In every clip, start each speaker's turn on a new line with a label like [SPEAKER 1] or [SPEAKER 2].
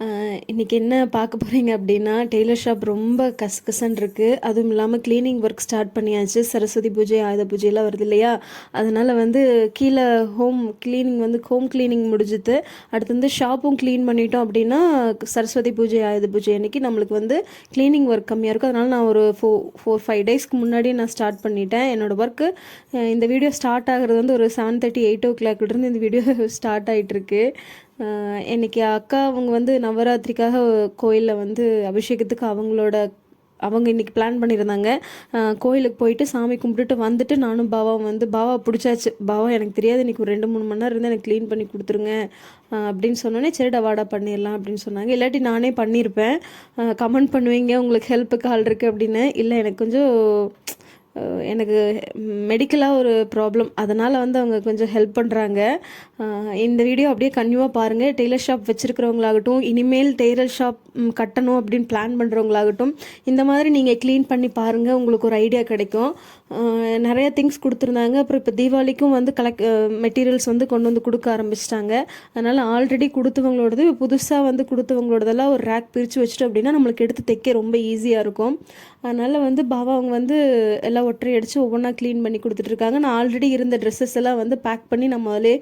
[SPEAKER 1] இன்றைக்கி என்ன பார்க்க போகிறீங்க அப்படின்னா டெய்லர் ஷாப் ரொம்ப கசகசன்னு இருக்குது அதுவும் இல்லாமல் க்ளீனிங் ஒர்க் ஸ்டார்ட் பண்ணியாச்சு. சரஸ்வதி பூஜை ஆயுத பூஜையெல்லாம் வருது இல்லையா? அதனால் வந்து கீழே ஹோம் க்ளீனிங் வந்து ஹோம் க்ளீனிங் முடிஞ்சுது. அடுத்து வந்து ஷாப்பும் க்ளீன் பண்ணிட்டோம் அப்படின்னா சரஸ்வதி பூஜை ஆயுத பூஜை அன்னைக்கு நம்மளுக்கு வந்து க்ளீனிங் ஒர்க் கம்மியாக இருக்கும். அதனால் நான் ஒரு ஃபோ ஃபோர் ஃபைவ் டேஸ்க்கு முன்னாடியே நான் ஸ்டார்ட் பண்ணிட்டேன். என்னோடய ஒர்க்கு இந்த வீடியோ ஸ்டார்ட் ஆகிறது வந்து ஒரு செவன் தேர்ட்டி எயிட் ஓ கிளாக்லேருந்து இந்த வீடியோ ஸ்டார்ட் ஆகிட்டுருக்கு இன்னைக்கு அக்கா அவங்க வந்து நவராத்திரிக்காக கோயிலில் வந்து அபிஷேகத்துக்கு அவங்களோட அவங்க இன்றைக்கி பிளான் பண்ணியிருந்தாங்க. கோயிலுக்கு போயிட்டு சாமி கும்பிட்டுட்டு வந்துட்டு நானும் பாவாவும் வந்து பாவா பிடிச்சாச்சு. பாவா எனக்கு தெரியாது. இன்றைக்கி ஒரு ரெண்டு மூணு மணி நேரம் இருந்து எனக்கு க்ளீன் பண்ணி கொடுத்துருங்க. அப்படின்னு சொன்னோன்னே சரிடா வாடா பண்ணிடலாம். அப்படின்னு சொன்னாங்க. இல்லாட்டி நானே பண்ணியிருப்பேன் கமெண்ட் பண்ணுவீங்க உங்களுக்கு ஹெல்ப்புக்கு ஆள் இருக்குது அப்படின்னு. இல்லை எனக்கு கொஞ்சம் எனக்கு மெடிக்கலாக ஒரு ப்ராப்ளம் அதனால் வந்து அவங்க கொஞ்சம் ஹெல்ப் பண்ணுறாங்க இந்த வீடியோ அப்படியே கன்யூவாக பாருங்கள் டெய்லர் ஷாப் வச்சுருக்கிறவங்களாகட்டும் இனிமேல் டெய்லர் ஷாப் கட்டணும் அப்படின்னு பிளான் பண்ணுறவங்களாகட்டும் இந்த மாதிரி நீங்கள் க்ளீன் பண்ணி பாருங்கள் உங்களுக்கு ஒரு ஐடியா கிடைக்கும். நிறைய திங்ஸ் கொடுத்துருந்தாங்க. அப்புறம் இப்போ தீபாவளிக்கும் வந்து கலெக்ட் மெட்டீரியல்ஸ் வந்து கொண்டு வந்து கொடுக்க ஆரம்பிச்சிட்டாங்க. அதனால் ஆல்ரெடி கொடுத்தவங்களோடது புதுசாக வந்து கொடுத்தவங்களோடதெல்லாம் ஒரு ரேக் பிரித்து வச்சுட்டு அப்படின்னா நம்மளுக்கு எடுத்து தைக்க ரொம்ப ஈஸியாக இருக்கும். அதனால் வந்து பாபா அவங்க வந்து எல்லாம் ஒற்றை அடித்து ஒவ்வொன்றா க்ளீன் பண்ணி கொடுத்துட்ருக்காங்க நான் ஆல்ரெடி இருந்த ட்ரெஸ்ஸஸ் எல்லாம் வந்து பேக் பண்ணி நம்ம அதிலே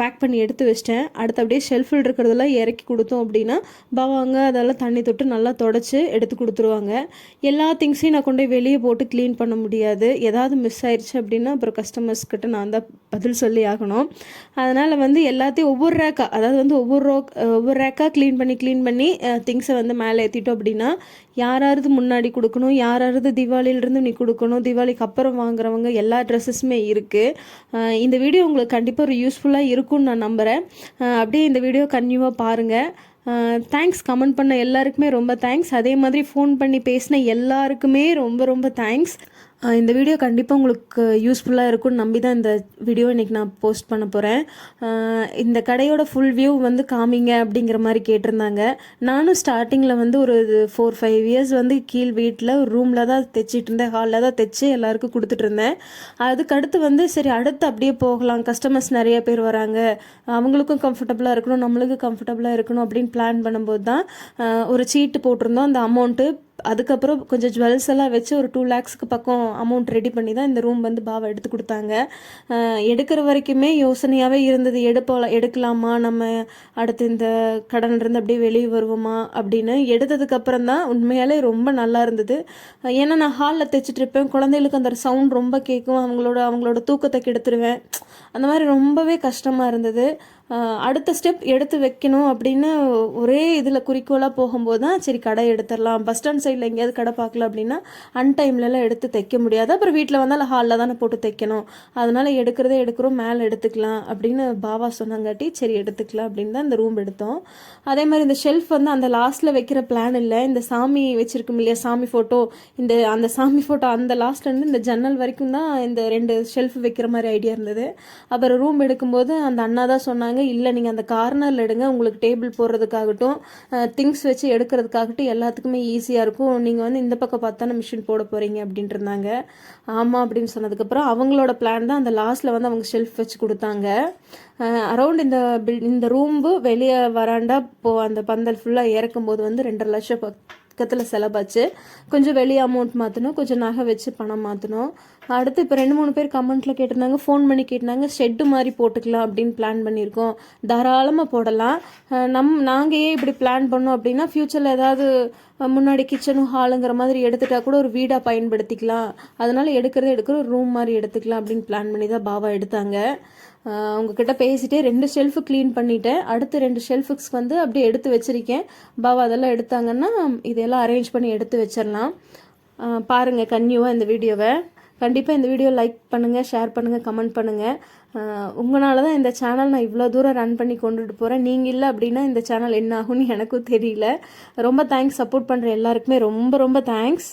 [SPEAKER 1] பேக் பண்ணி எடுத்து வச்சிட்டேன். அடுத்து அப்படியே ஷெல்ஃபில் இருக்கிறதெல்லாம் இறக்கி கொடுத்தோம் அப்படின்னா பாபா அவங்க அதெல்லாம் தண்ணி தொட்டு நல்லா தொடச்சி எடுத்து கொடுத்துருவாங்க. எல்லா திங்ஸையும் நான் கொண்டு போய் வெளியே போட்டு க்ளீன் பண்ண முடியாது. ஏதாவது மிஸ் ஆயிடுச்சு அப்படின்னா அப்புறம் கஸ்டமர்ஸ் கிட்ட நான் தான் பதில் சொல்லி ஆகணும். அதனால் வந்து எல்லாத்தையும் ஒவ்வொரு ரேக்காக அதாவது வந்து ஒவ்வொரு ரோ ஒவ்வொரு ரேக்காக க்ளீன் பண்ணி க்ளீன் பண்ணி திங்ஸை வந்து மேலே ஏற்றிட்டோம் அப்படின்னா யாராவது முன்னாடி கொடுக்கணும் யாராவது தீபாவளியிலிருந்து நீ கொடுக்கணும் தீபாவளிக்கு அப்புறம் வாங்குறவங்க எல்லா ட்ரெஸ்ஸஸுமே இருக்குது இந்த வீடியோ உங்களுக்கு கண்டிப்பாக ஒரு யூஸ்ஃபுல்லாக இருக்கும்னு நான் நம்புகிறேன் அப்படியே இந்த வீடியோ கன்யூவாக பாருங்கள் தேங்க்ஸ் கமெண்ட் பண்ண எல்லாருக்குமே ரொம்ப தேங்க்ஸ் அதே மாதிரி ஃபோன் பண்ணி பேசின எல்லாருக்குமே ரொம்ப ரொம்ப தேங்க்ஸ் இந்த வீடியோ கண்டிப்பாக உங்களுக்கு யூஸ்ஃபுல்லாக இருக்கும்னு நம்பி தான் இந்த வீடியோ இன்றைக்கி நான் போஸ்ட் பண்ண போகிறேன் இந்த கடையோட ஃபுல் வியூ வந்து காமிங்க அப்படிங்கிற மாதிரி கேட்டிருந்தாங்க. நானும் ஸ்டார்டிங்கில் வந்து ஒரு ஃபோர் ஃபைவ் இயர்ஸ் வந்து கீழ் வீட்டில் ஒரு ரூமில் தான் தைச்சிட்டு இருந்தேன். ஹாலில் தான் தைச்சி எல்லாருக்கும் கொடுத்துட்டு இருந்தேன். அதுக்கடுத்து வந்து சரி அடுத்து அப்படியே போகலாம். கஸ்டமர்ஸ் நிறைய பேர் வராங்க. அவங்களுக்கும் கம்ஃபர்டபுளாக இருக்கணும். நம்மளுக்கும் கம்ஃபர்டபுளாக இருக்கணும் அப்படின்னு பிளான் பண்ணும்போது தான் ஒரு சீட்டு போட்டிருந்தோம். அந்த அமௌண்ட்டு அதுக்கப்புறம் கொஞ்சம் ஜுவல்ஸ் எல்லாம் வச்சு ஒரு டூ லேக்ஸ்க்கு பக்கம் அமௌண்ட் ரெடி பண்ணி தான் இந்த ரூம் வந்து பாவா எடுத்து கொடுத்தாங்க. எடுக்கிற வரைக்குமே யோசனையாகவே இருந்தது. எடுப்போம் எடுக்கலாமா? நம்ம அடுத்து இந்த கடன் இருந்து அப்படியே வெளியே வருவோமா? அப்படின்னு எடுத்ததுக்கப்புறம் தான் உண்மையாலே ரொம்ப நல்லா இருந்தது. ஏன்னா நான் ஹாலில் தைச்சிட்டு இருப்பேன். குழந்தைகளுக்கு அந்த சவுண்ட் ரொம்ப கேட்கும். அவங்களோட அவங்களோட தூக்கத்தை கெடுத்துருவேன். அந்த மாதிரி ரொம்பவே கஷ்டமாக இருந்தது. அடுத்த ஸ்டெப் எடுத்து வைக்கணும் அப்படின்னு ஒரே இதில் குறிக்கோளாக போகும்போது தான் சரி கடை எடுத்துடலாம். பஸ் ஸ்டாண்ட் சைடில் எங்கேயாவது கடை பார்க்கல அப்படின்னா அன்டைம்லலாம் எடுத்து தைக்க முடியாது. அப்புறம் வீட்டில் வந்தால் ஹாலில் தானே போட்டு தைக்கணும். அதனால் எடுக்கிறதே எடுக்கிறோம் மேலே எடுத்துக்கலாம் அப்படின்னு பாபா சொன்னாங்காட்டி சரி எடுத்துக்கலாம் அப்படின்னு தான் இந்த ரூம் எடுத்தோம். அதே மாதிரி இந்த ஷெல்ஃப் வந்து அந்த லாஸ்ட்டில் வைக்கிற பிளான் இல்லை. இந்த சாமி வச்சுருக்கோம் இல்லையா சாமி ஃபோட்டோ இந்த அந்த சாமி ஃபோட்டோ அந்த லாஸ்ட்லேருந்து இந்த ஜன்னல் வரைக்கும் தான் இந்த ரெண்டு ஷெல்ஃப் வைக்கிற மாதிரி ஐடியா இருந்தது. அப்புறம் ரூம் எடுக்கும்போது அந்த அண்ணா தான் சொன்னாங்க இல்லை நீங்கள் அந்த கார்னரில் எடுங்க. உங்களுக்கு டேபிள் போடுறதுக்காகட்டும் திங்ஸ் வச்சு எடுக்கிறதுக்காகட்டும் எல்லாத்துக்குமே ஈஸியாக இருக்கும். நீங்கள் வந்து இந்த பக்கம் பார்த்தானே மிஷின் போட போகிறீங்க அப்படின்ட்டு இருந்தாங்க ஆமாம் அப்படின்னு சொன்னதுக்கப்புறம் அவங்களோட பிளான் தான் அந்த லாஸ்ட்டில் வந்து அவங்க ஷெல்ஃப் வச்சு கொடுத்தாங்க. அரௌண்ட் இந்த பில் இந்த ரூம்பு வெளியே வராண்டா போ அந்த பந்தல் ஃபுல்லாக இறக்கும்போது வந்து ரெண்டரை லட்சம் பக்கத்தில் செலவாச்சு. கொஞ்சம் வெளியே அமௌண்ட் மாற்றணும் கொஞ்சம் நகை வச்சு பணம் மாற்றணும் அடுத்து இப்போ ரெண்டு மூணு பேர் கமெண்ட்டில் கேட்டிருந்தாங்க. ஃபோன் பண்ணி கேட்டிருந்தாங்க. ஷெட்டு மாதிரி போட்டுக்கலாம் அப்படின்னு பிளான் பண்ணியிருக்கோம். தாராளமாக போடலாம். நம் நாங்கள் ஏன் இப்படி பிளான் பண்ணோம் அப்படின்னா ஃப்யூச்சரில் ஏதாவது முன்னாடி கிச்சனும் ஹாலுங்கிற மாதிரி எடுத்துட்டா கூட ஒரு வீடாக பயன்படுத்திக்கலாம். அதனால் எடுக்கிறத எடுக்கிற ஒரு ரூம் மாதிரி எடுத்துக்கலாம் அப்படின்னு பிளான் பண்ணி தான் பாபா எடுத்தாங்க. உங்ககிட்ட பேசிட்டே ரெண்டு ஷெல்ஃபு க்ளீன் பண்ணிவிட்டேன் அடுத்து ரெண்டு ஷெல்ஃபுக்ஸ் வந்து அப்படியே எடுத்து வச்சுருக்கேன். பாவா அதெல்லாம் எடுத்தாங்கன்னா இதெல்லாம் அரேஞ்ச் பண்ணி எடுத்து வச்சிடலாம் பாருங்கள் கன்யூவாக இந்த வீடியோவை. கண்டிப்பாக இந்த வீடியோ லைக் பண்ணுங்கள் ஷேர் பண்ணுங்கள் கமெண்ட் பண்ணுங்கள் உங்களால் தான் இந்த சேனல் நான் இவ்வளோ தூரம் ரன் பண்ணி கொண்டுட்டு போகிறேன் நீங்கள் இல்லை அப்படின்னா இந்த சேனல் என்ன ஆகும்னு எனக்கும் தெரியல. ரொம்ப தேங்க்ஸ் சப்போர்ட் பண்ணுற எல்லாருக்குமே ரொம்ப ரொம்ப தேங்க்ஸ்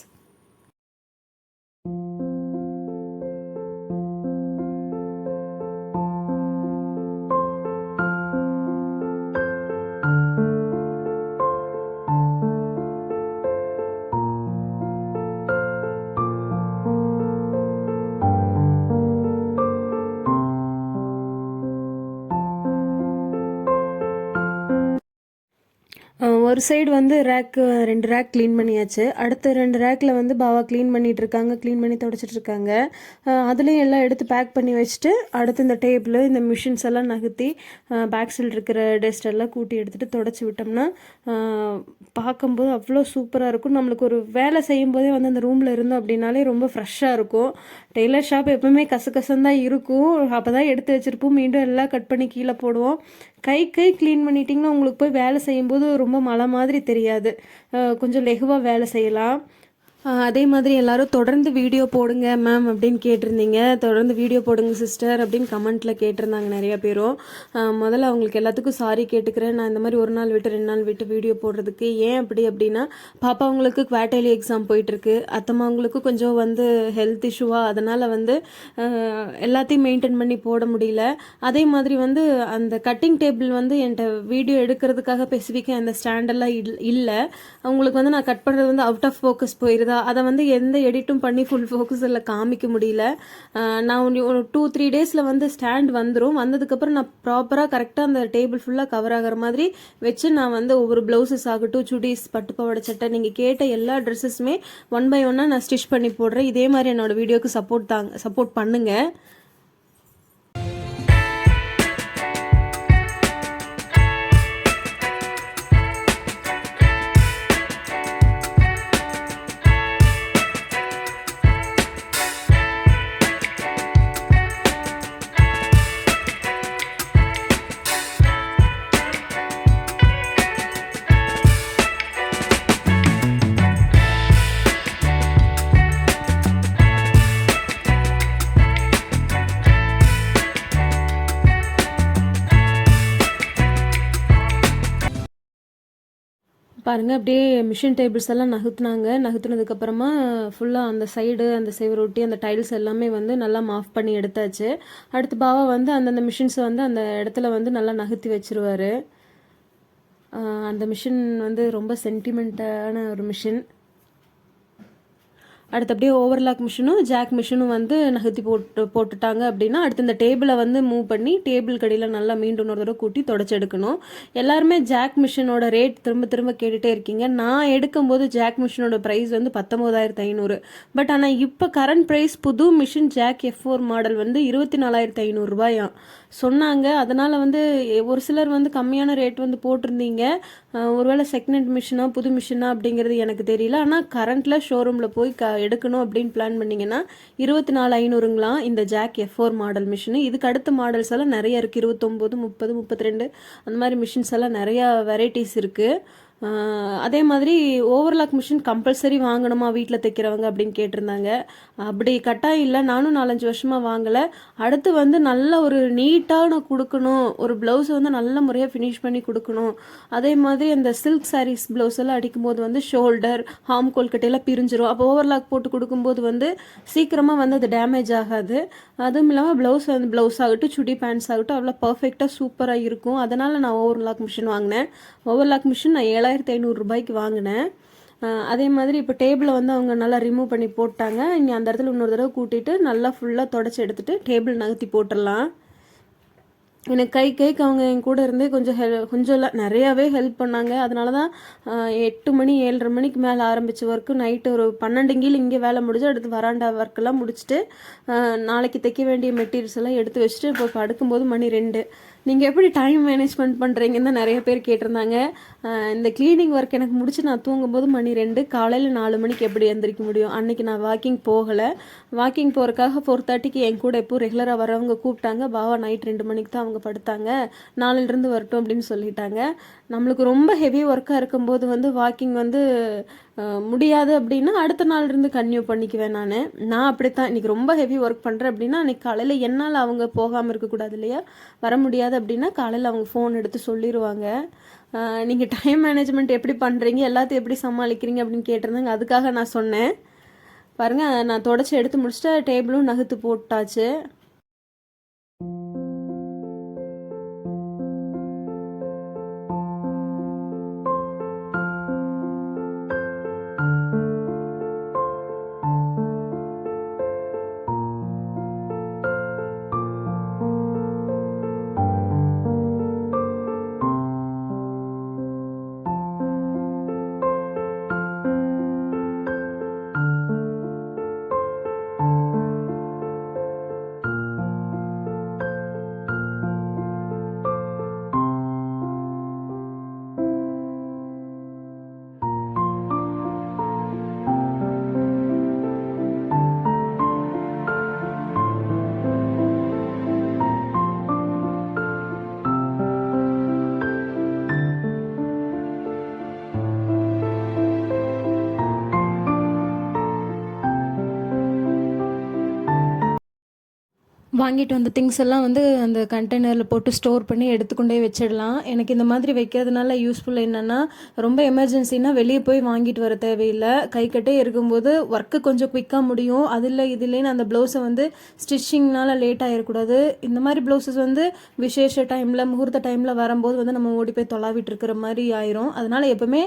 [SPEAKER 1] ஒரு சைடு வந்து ரேக் ரெண்டு ரேக் க்ளீன் பண்ணியாச்சு. அடுத்த ரெண்டு ரேக்கில் வந்து பாவா க்ளீன் பண்ணிட்டு இருக்காங்க க்ளீன் பண்ணி தொடச்சிட்டு இருக்காங்க. அதுலேயும் எல்லாம் எடுத்து பேக் பண்ணி வச்சுட்டு அடுத்து இந்த டேபிள் இந்த மிஷின்ஸ் எல்லாம் நகர்த்தி பேக் சைடு இருக்கிற டெஸ்ட் எல்லாம் கூட்டி எடுத்துட்டு தொடச்சி விட்டோம்னா பார்க்கும்போது அவ்வளோ சூப்பராக இருக்கும். நம்மளுக்கு ஒரு வேலை செய்யும் போதே வந்து அந்த ரூமில் இருந்தோம் அப்படின்னாலே ரொம்ப ஃப்ரெஷ்ஷாக இருக்கும். டெய்லர் ஷாப் எப்பவுமே கசகசந்தான் தான் இருக்கும். அப்போ தான் எடுத்து வச்சிருப்போம். மீண்டும் எல்லாம் கட் பண்ணி கீழே போடுவோம். கை கை க்ளீன் பண்ணிட்டிங்கன்னா உங்களுக்கு போய் வேலை செய்யும்போது ரொம்ப மழை மாதிரி தெரியாது. கொஞ்சம் லெகுவாக வேலை செய்யலாம். அதே மாதிரி எல்லாரும் தொடர்ந்து வீடியோ போடுங்க மேம் அப்படின்னு கேட்டிருந்தீங்க. தொடர்ந்து வீடியோ போடுங்க சிஸ்டர் அப்படின்னு கமெண்ட்டில் கேட்டிருந்தாங்க நிறைய பேரும். முதல்ல அவங்களுக்கு எல்லாத்துக்கும் சாரி கேட்டுக்கிறேன். நான் இந்த மாதிரி ஒரு நாள் விட்டு ரெண்டு நாள் விட்டு வீடியோ போடுறதுக்கு ஏன் அப்படி அப்படின்னா பாப்பா அவங்களுக்கு குவார்டர்லி எக்ஸாம் போயிட்டுருக்கு. அத்தம்மா அவங்களுக்கு கொஞ்சம் வந்து ஹெல்த் இஷ்யூவா அதனால் வந்து எல்லாத்தையும் மெயின்டைன் பண்ணி போட முடியல. அதே மாதிரி வந்து அந்த கட்டிங் டேபிள் வந்து என்கிட்ட வீடியோ எடுக்கிறதுக்காக ஸ்பெசிஃபிக்காக அந்த ஸ்டாண்டெல்லாம் இல் இல்லை. அவங்களுக்கு வந்து நான் கட் பண்ணுறது வந்து அவுட் ஆஃப் ஃபோக்கஸ் போயிருதா அதை வந்து எந்த எடிட்டும் பண்ணி ஃபுல் ஃபோக்கஸில் காமிக்க முடியல. நான் ஒரு- ஒரு டூ த்ரீ டேஸில் வந்து ஸ்டாண்ட் வந்துடும் வந்ததுக்கப்புறம் நான் ப்ராப்பராக கரெக்டாக அந்த டேபிள் ஃபுல்லாக கவர் ஆகிற மாதிரி வச்சு நான் வந்து ஒவ்வொரு ப்ளவுசஸ் ஆகட்டும் சுடிஸ் பட்டு பவாடை சட்டை நீங்கள் கேட்ட எல்லா ட்ரெஸ்ஸஸுமே ஒன் பை ஒன்னாக நான் ஸ்டிச் பண்ணி போடுறேன். இதே மாதிரி என்னோடய வீடியோக்கு சப்போர்ட் தாங்க சப்போர்ட் பண்ணுங்கள் பாருங்கள் அப்படியே மிஷின் டேபிள்ஸ் எல்லாம் நகர்த்துனாங்க நகுத்துனதுக்கப்புறமா ஃபுல்லாக அந்த சைடு அந்த சைவர் ஒட்டி அந்த டைல்ஸ் எல்லாமே வந்து நல்லா மாஃப் பண்ணி எடுத்தாச்சு. அடுத்து பாவா வந்து அந்தந்த மிஷின்ஸை வந்து அந்த இடத்துல வந்து நல்லா நகர்த்தி வச்சுருவார். அந்த மிஷின் வந்து ரொம்ப சென்டிமெண்ட்டான ஒரு மிஷின் அடுத்து அப்படியே ஓவர்லாக் மிஷினும் ஜாக் மிஷினும் வந்து நகர்த்தி போட்டு போட்டுட்டாங்க அப்படின்னா அடுத்து இந்த டேபிளை வந்து மூவ் பண்ணி டேபிள் கடையில் நல்லா மீண்டும் ஒரு தடவை கூட்டி தொடச்சி எடுக்கணும். எல்லாருமே ஜாக் மிஷினோட ரேட் திரும்ப திரும்ப கேட்டுகிட்டே இருக்கீங்க. நான் எடுக்கும்போது ஜாக் மிஷினோட ப்ரைஸ் வந்து பத்தொம்போதாயிரத்து ஐநூறு. பட் ஆனால் இப்போ கரண்ட் ப்ரைஸ் புது machine Jack F four model வந்து இருபத்தி நாலாயிரத்து ஐநூறுரூபாயாம் சொன்னாங்க. அதனால் வந்து ஒரு சிலர் வந்து கம்மியான ரேட் வந்து போட்டிருந்தீங்க. ஒருவேளை செகண்ட் ஹேண்ட் மிஷினா புது மிஷினா அப்படிங்கிறது எனக்கு தெரியல. ஆனால் கரண்ட்டில் ஷோரூமில் போய் க எடுக்கணும் அப்படின்னு பிளான் பண்ணிங்கன்னா இருபத்தி நாலு ஐநூறுங்களா இந்த Jack F four model machine இதுக்கு அடுத்த மாடல்ஸ் எல்லாம் நிறைய இருக்குது இருபத்தொம்போது முப்பது முப்பத்தி ரெண்டு அந்த மாதிரி மிஷின்ஸ் எல்லாம் நிறையா வெரைட்டிஸ் இருக்குது அதே மாதிரி ஓவர்லாக் மிஷின் கம்பல்சரி வாங்கணுமா? வீட்டில் தைக்கிறவங்க அப்படின்னு கேட்டிருந்தாங்க. அப்படி கட்டாயம் இல்லை. நானும் நாலஞ்சு வருஷமாக வாங்கலை. அடுத்து வந்து நல்ல ஒரு நீட்டாக நான் கொடுக்கணும். ஒரு ப்ளவுஸை வந்து நல்ல முறையாக ஃபினிஷ் பண்ணி கொடுக்கணும். அதே மாதிரி அந்த சில்க் சாரீஸ் ப்ளவுஸ் எல்லாம் அடிக்கும்போது வந்து ஷோல்டர் ஹாம் கொல்கட்டையெல்லாம் பிரிஞ்சிரும். அப்போ ஓவர்லாக் போட்டு கொடுக்கும்போது வந்து சீக்கிரமாக வந்து அது டேமேஜ் ஆகாது. அதுவும் இல்லாமல் ப்ளவுஸ் வந்து ப்ளவுஸ் ஆகட்டும் சுடி பேண்ட்ஸ் ஆகட்டும் அவ்வளோ பர்ஃபெக்டாக சூப்பராக இருக்கும். அதனால் நான் ஓவர்லாக் மிஷின் வாங்கினேன். ஓவர்லாக் மிஷின் நான் ஏழாயிரத்தி ஐநூறுரூபாய்க்கு வாங்கினேன். அதே மாதிரி இப்போ டேபிளை வந்து அவங்க நல்லா ரிமூவ் பண்ணி போட்டாங்க. இனி அந்த இடத்துல இன்னொரு தடவை கூட்டிகிட்டு நல்லா ஃபுல்லாக தொடச்சி எடுத்துகிட்டு டேபிள் நகர்த்தி போட்டுடலாம். எனக்கு கை கைக்கு அவங்க என் கூட இருந்தே கொஞ்சம் ஹெல் கொஞ்சம் நிறையாவே ஹெல்ப் பண்ணாங்க. அதனால தான் எட்டு மணி ஏழரை மணிக்கு மேலே ஆரம்பித்த ஒர்க்கு நைட்டு ஒரு பன்னெண்டு இங்கே வேலை முடிஞ்சு அடுத்து வராண்டா ஒர்க்கெல்லாம் முடிச்சுட்டு நாளைக்கு தைக்க வேண்டிய மெட்டீரியல்ஸ் எல்லாம் எடுத்து வச்சுட்டு இப்போ படுக்கும்போது மணி ரெண்டு. நீங்கள் எப்படி டைம் மேனேஜ்மெண்ட் பண்ணுறீங்கன்னு தான் நிறைய பேர் கேட்டிருந்தாங்க. இந்த க்ளீனிங் ஒர்க் எனக்கு முடிச்சு நான் தூங்கும்போது மணி ரெண்டு காலையில் நாலு மணிக்கு எப்படி எந்திரிக்க முடியும்? அன்னைக்கு நான் வாக்கிங் போகலை. வாக்கிங் போகிறக்காக ஃபோர் தேர்ட்டிக்கு என் கூட எப்போ ரெகுலராக வரவங்க கூப்பிட்டாங்க. பாவா நைட் ரெண்டு மணிக்கு தான் அவங்க படுத்தாங்க. நாளிலிருந்து வரட்டும் அப்படின்னு சொல்லிட்டாங்க. நம்மளுக்கு ரொம்ப ஹெவி ஒர்க்காக இருக்கும்போது வந்து வாக்கிங் வந்து முடியாது அப்படின்னா அடுத்த நாள் இருந்து பண்ணிக்குவேன் நான். நான் அப்படித்தான். இன்னைக்கு ரொம்ப ஹெவி ஒர்க் பண்ணுறேன் அப்படின்னா அன்றைக்கி காலையில் என்னால் அவங்க போகாமல் இருக்கக்கூடாது இல்லையா? வர முடியாது அப்படின்னா காலையில் அவங்க ஃபோன் எடுத்து சொல்லிடுவாங்க நீங்கள் டைம் மேனேஜ்மெண்ட் எப்படி பண்ணுறீங்க எல்லாத்தையும் எப்படி சமாளிக்கிறீங்க அப்படின்னு கேட்டிருந்தாங்க. அதுக்காக நான் சொன்னேன். பாருங்கள் நான் தொடச்சி எடுத்து முடிச்சுட்டு டேபிளும் நகர்த்து போட்டாச்சு. வாங்கிட்டு வந்த திங்ஸ் எல்லாம் வந்து அந்த கண்டெய்னரில் போட்டு ஸ்டோர் பண்ணி எடுத்துக்கொண்டே வச்சிடலாம். எனக்கு இந்த மாதிரி வைக்கிறதுனால யூஸ்ஃபுல் என்னென்னா ரொம்ப எமர்ஜென்சினா வெளியே போய் வாங்கிட்டு வர தேவையில்லை. கை கட்டே இருக்கும்போது ஒர்க்கு கொஞ்சம் குயிக்காக முடியும். அதில் இதுலேன்னு அந்த ப்ளவுஸை வந்து ஸ்டிச்சிங்னால லேட் ஆகிடக்கூடாது இந்த மாதிரி ப்ளவுஸஸ் வந்து விசேஷ டைமில் முகூர்த்த டைமில் வரும்போது வந்து நம்ம ஓடி போய் தொலாவிட்டு இருக்கிற மாதிரி ஆயிரும். அதனால் எப்போவுமே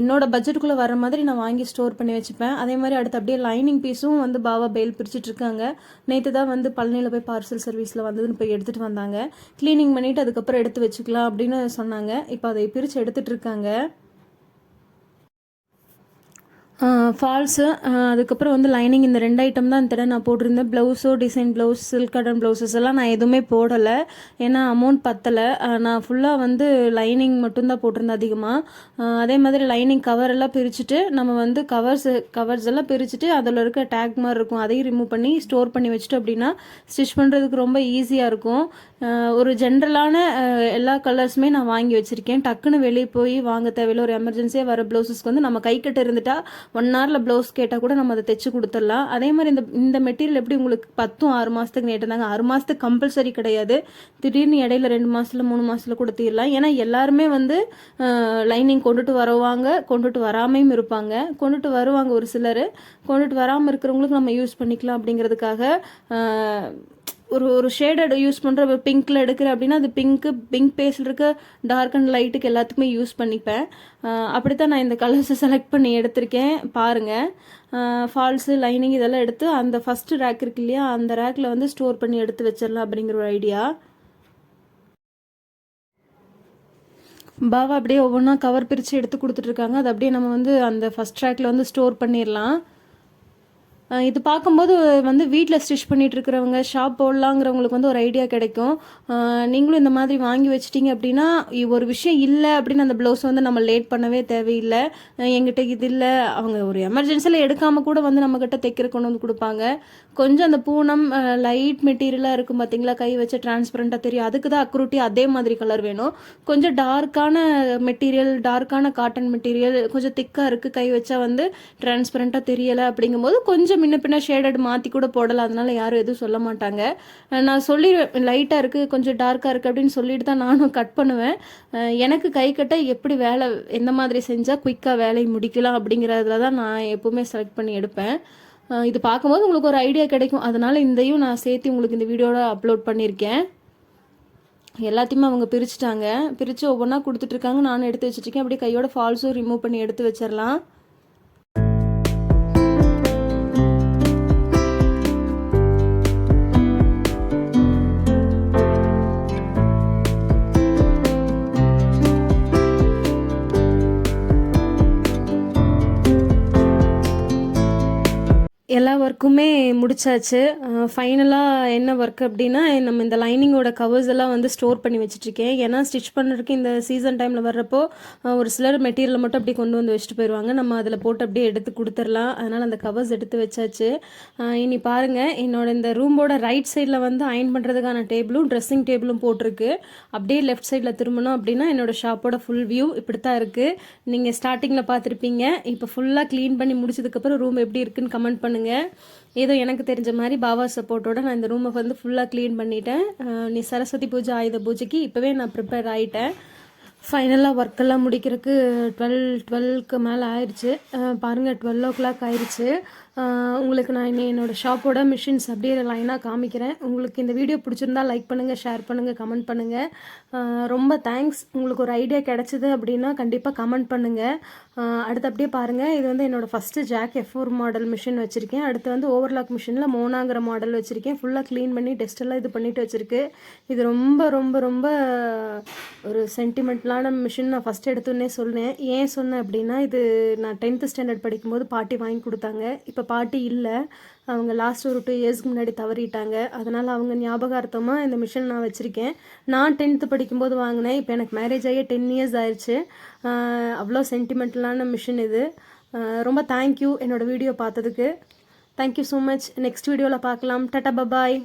[SPEAKER 1] என்னோடய என்னோட பட்ஜெட்டுக்குள்ளே வர மாதிரி நான் வாங்கி ஸ்டோர் பண்ணி வச்சுப்பேன். அதே மாதிரி அடுத்து அப்படியே லைனிங் பீஸும் வந்து பாவா பெயில் பிரிச்சுட்டு இருக்காங்க. நேற்று தான் வந்து சென்னையில் போய் பார்சல் சர்வீஸில் வந்ததுன்னு போய் எடுத்துகிட்டு வந்தாங்க. க்ளீனிங் பண்ணிவிட்டு அதுக்கப்புறம் எடுத்து வச்சுக்கலாம் அப்படின்னு சொன்னாங்க. இப்போ அதை பிரித்து எடுத்துகிட்டு இருக்காங்க. ஃபால்ஸு அதுக்கப்புறம் வந்து லைனிங் இந்த ரெண்டு ஐட்டம் தான் இந்த தடவை நான் போட்டிருந்தேன். ப்ளவுஸோ design blouse silk cotton blouses எல்லாம் நான் எதுவுமே போடலை. ஏன்னா அமௌண்ட் பத்தலை. நான் ஃபுல்லாக வந்து லைனிங் மட்டும்தான் போட்டிருந்தேன் அதிகமாக அதே மாதிரி லைனிங் கவர் எல்லாம் பிரிச்சுட்டு நம்ம வந்து கவர்ஸ் கவர்ஸ் எல்லாம் பிரிச்சுட்டு அதில் இருக்க டேக் மாதிரி இருக்கும். அதையும் ரிமூவ் பண்ணி ஸ்டோர் பண்ணி வச்சுட்டு அப்படின்னா ஸ்டிச் பண்ணுறதுக்கு ரொம்ப ஈஸியாக இருக்கும். ஒரு ஜென்ரலான எல்லா கலர்ஸுமே நான் வாங்கி வச்சுருக்கேன். டக்குன்னு வெளியே போய் வாங்க தேவையில்ல. ஒரு எமர்ஜென்சியாக வர ப்ளவுஸஸ்க்கு வந்து நம்ம கைக்கிட்ட இருந்துட்டா ஒன் ஹவரில் ப்ளவுஸ் கேட்டால் கூட நம்ம அதை தைச்சு கொடுத்துடலாம். அதே மாதிரி இந்த இந்த மெட்டீரியல் எப்படி உங்களுக்கு பத்தும் ஆறு மாதத்துக்கு நேட்டிருந்தாங்க ஆறு மாதத்துக்கு கம்பல்சரி கிடையாது. திடீர்னு இடையில ரெண்டு மாதத்தில் மூணு மாதத்தில் கொடுத்திடலாம். ஏன்னா எல்லாருமே வந்து லைனிங் கொண்டுட்டு வருவாங்க. கொண்டுட்டு வராமையும் இருப்பாங்க. கொண்டுட்டு வருவாங்க ஒரு சிலர். கொண்டுட்டு வராமல் இருக்கிறவங்களுக்கு நம்ம யூஸ் பண்ணிக்கலாம் அப்படிங்கிறதுக்காக ஒரு ஒரு ஷேடட் யூஸ் பண்ணுற பிங்க்கில் எடுக்கிற அப்படின்னா அது பிங்க்கு பிங்க் பேஸில் இருக்க டார்க் அண்ட் லைட்டுக்கு எல்லாத்துக்குமே யூஸ் பண்ணிப்பேன். அப்படி அப்படித்தான் நான் இந்த கலர்ஸை செலக்ட் பண்ணி எடுத்திருக்கேன். பாருங்கள் ஃபால்ஸு லைனிங் இதெல்லாம் எடுத்து அந்த ஃபஸ்ட்டு ரேக் இருக்கு இல்லையா அந்த ரேக்கில் வந்து ஸ்டோர் பண்ணி எடுத்து வச்சிடலாம் அப்படிங்கிற ஒரு ஐடியா பாவா அப்படியே ஒவ்வொன்றா கவர் பிரித்து எடுத்து கொடுத்துட்ருக்காங்க அது அப்படியே நம்ம வந்து அந்த ஃபஸ்ட் ட்ராக்ல வந்து ஸ்டோர் பண்ணிடலாம். இது பார்க்கும்போது வந்து வீட்டில் ஸ்டிச் பண்ணிட்டு இருக்கிறவங்க ஷாப் போடலாங்கிறவங்களுக்கு வந்து ஒரு ஐடியா கிடைக்கும். நீங்களும் இந்த மாதிரி வாங்கி வச்சிட்டிங்க அப்படின்னா ஒரு விஷயம் இல்லை அப்படின்னு அந்த ப்ளவுஸ் வந்து நம்ம லேட் பண்ணவே தேவையில்லை. எங்கிட்ட இது இல்லை. அவங்க ஒரு எமர்ஜென்சியில் எடுக்காமல் கூட வந்து நம்மக்கிட்ட தைக்கிற கொண்டு வந்து கொடுப்பாங்க. கொஞ்சம் அந்த பூனம் லைட் மெட்டீரியலாக இருக்கும் பார்த்தீங்களா கை வச்சு டிரான்ஸ்பரண்ட்டாக தெரியும். அதுக்கு தான் அக்ரூட்டி அதே மாதிரி கலர் வேணும். கொஞ்சம் டார்க்கான மெட்டீரியல் டார்க்கான காட்டன் மெட்டீரியல் கொஞ்சம் திக்காக இருக்குது கை வச்சா வந்து டிரான்ஸ்பரண்ட்டாக தெரியலை அப்படிங்கும்போது கொஞ்சம் முன்ன பின்ன ஷேடட் மாற்றி கூட போடலாம் அதனால யாரும் எதுவும் சொல்ல மாட்டாங்க. நான் சொல்லிடுவேன் லைட்டாக இருக்குது கொஞ்சம் டார்க்காக இருக்குது அப்படின்னு சொல்லிட்டு தான் நானும் கட் பண்ணுவேன். எனக்கு கை கட்ட எப்படி வேலை எந்த மாதிரி செஞ்சால் குயிக்காக வேலையை முடிக்கலாம் அப்படிங்கிறதுல தான் நான் எப்போவுமே செலக்ட் பண்ணி எடுப்பேன். இது பார்க்கும்போது உங்களுக்கு ஒரு ஐடியா கிடைக்கும். அதனால் இதையும் நான் சேர்த்து உங்களுக்கு இந்த வீடியோட அப்லோட் பண்ணியிருக்கேன். எல்லாத்தையுமே அவங்க பிரிச்சுட்டாங்க. பிரித்து ஒவ்வொன்றா கொடுத்துட்ருக்காங்க நானும் எடுத்து வச்சுட்ருக்கேன் அப்படியே கையோட ஃபால்ஸும் ரிமூவ் பண்ணி எடுத்து வச்சிடலாம். எல்லா ஒர்க்குமே முடிச்சாச்சு. ஃபைனலாக என்ன ஒர்க் அப்படின்னா நம்ம இந்த லைனிங்கோட கவர்ஸ் எல்லாம் வந்து ஸ்டோர் பண்ணி வச்சிட்ருக்கேன் ஏன்னா ஸ்டிச் பண்ணுறதுக்கு இந்த சீசன் டைமில் வர்றப்போ ஒரு சிலர் மெட்டீரியலை மட்டும் அப்படியே கொண்டு வந்து வச்சுட்டு போயிடுவாங்க நம்ம அதில் போட்டு அப்படியே எடுத்து கொடுத்துடலாம். அதனால் அந்த கவர்ஸ் எடுத்து வச்சாச்சு. இனி பாருங்கள் என்னோட இந்த ரூமோட ரைட் சைடில் வந்து அயன் பண்ணுறதுக்கான டேபிளும் ட்ரெஸ்ஸிங் டேபிளும் போட்டிருக்கு. அப்படியே லெஃப்ட் சைடில் திரும்பணும் அப்படின்னா என்னோடய ஷாப்போட ஃபுல் வியூ இப்படி தான் இருக்குது நீங்கள் ஸ்டார்டிங்கில் பார்த்துருப்பீங்க. இப்போ ஃபுல்லாக க்ளீன் பண்ணி முடிச்சதுக்கப்புறம் ரூம் எப்படி இருக்குன்னு கமெண்ட் பண்ணுங்கள் ஏதோ எனக்கு தெரிஞ்ச மாதிரி பாபா சப்போர்ட்டோட நான் இந்த ரூமை வந்து ஃபுல்லாக க்ளீன் பண்ணிட்டேன். நீ சரஸ்வதி பூஜை ஆயுத பூஜைக்கு இப்போவே நான் ப்ரிப்பேர் ஆகிட்டேன் ஃபைனலாக ஒர்க்கெல்லாம் முடிக்கிறதுக்கு டுவெல் டுவெல்க்கு மேலே ஆயிடுச்சு பாருங்கள் பாருங்க டுவெல் ஓ கிளாக் ஆயிடுச்சு உங்களுக்கு நான் இன்னி என்னோடய ஷாப்போட மிஷின்ஸ் அப்படியே லைனாக காமிக்கிறேன். உங்களுக்கு இந்த வீடியோ பிடிச்சிருந்தா லைக் பண்ணுங்கள் ஷேர் பண்ணுங்கள் கமெண்ட் பண்ணுங்கள் ரொம்ப தேங்க்ஸ் உங்களுக்கு ஒரு ஐடியா கிடச்சிது அப்படின்னா கண்டிப்பாக கமெண்ட் பண்ணுங்கள் அடுத்து அப்படியே பாருங்கள் இது வந்து என்னோடய first Jack F four model machine வச்சுருக்கேன். அடுத்து வந்து ஓவர்லாக் மிஷினில் மோனாங்கிற மாடல் வச்சுருக்கேன். ஃபுல்லாக க்ளீன் பண்ணி டெஸ்ட்டெல்லாம் இது பண்ணிட்டு வச்சுருக்கு. இது ரொம்ப ரொம்ப ரொம்ப ஒரு சென்டிமெண்ட்லான மிஷின் நான் ஃபஸ்ட்டு எடுத்தோன்னே சொன்னேன் ஏன் சொன்னேன் அப்படின்னா இது நான் டென்த்து ஸ்டாண்டர்ட் படிக்கும்போது பாட்டி வாங்கி கொடுத்தாங்க. இப்போ பாட்டி இல்லை. அவங்க லாஸ்ட் ஒரு டூ இயர்ஸ்க்கு முன்னாடி தவறிட்டாங்க. அதனால் அவங்க ஞாபகார்த்தமாக இந்த மிஷின் நான் வச்சுருக்கேன். நான் டென்த்து படிக்கும்போது வாங்கினேன். இப்போ எனக்கு மேரேஜ் ஆகி டென் இயர்ஸ் ஆயிடுச்சு அவ்வளோ சென்டிமெண்டலான மிஷின் இது. ரொம்ப தேங்க்யூ என்னோடய வீடியோ பார்த்ததுக்கு. தேங்க்யூ ஸோ மச் நெக்ஸ்ட் வீடியோவில் பார்க்கலாம். Ta-ta bye bye